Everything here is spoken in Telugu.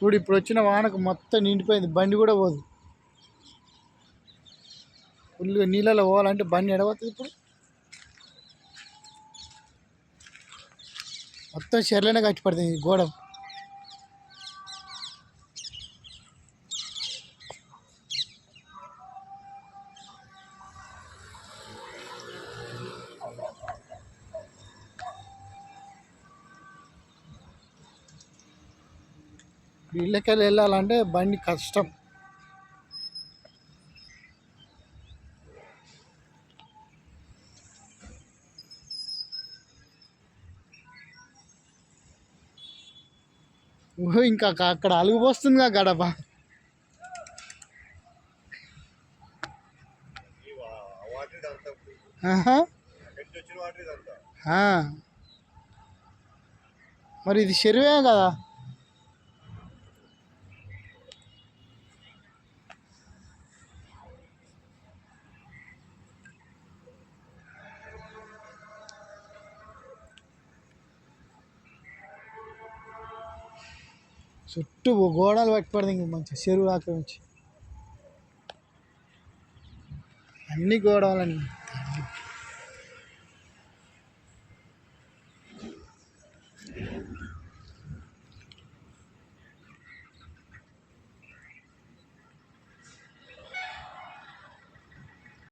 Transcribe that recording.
చూడు ఇప్పుడు వచ్చిన వానకు మొత్తం నిండిపోయింది. బండి కూడా పోదు. ఫుల్గా నీళ్ళలో పోవాలంటే బండి ఎడబోతుంది ఇప్పుడు. మొత్తం చెర్లనే కట్టి పడుతుంది ఈ గోడ ఇళ్ళకెళ్ళి వెళ్ళాలంటే బండి కష్టం. ఓహో ఇంకా అక్క- అక్కడ అలుగు పోస్తుందిగా గడప. మరి ఇది చెరువే కదా? చుట్టూ గోడలు పట్టుపడింది ఇంక మంచి చెరువు ఆక్రమించి అన్ని గోడవలండి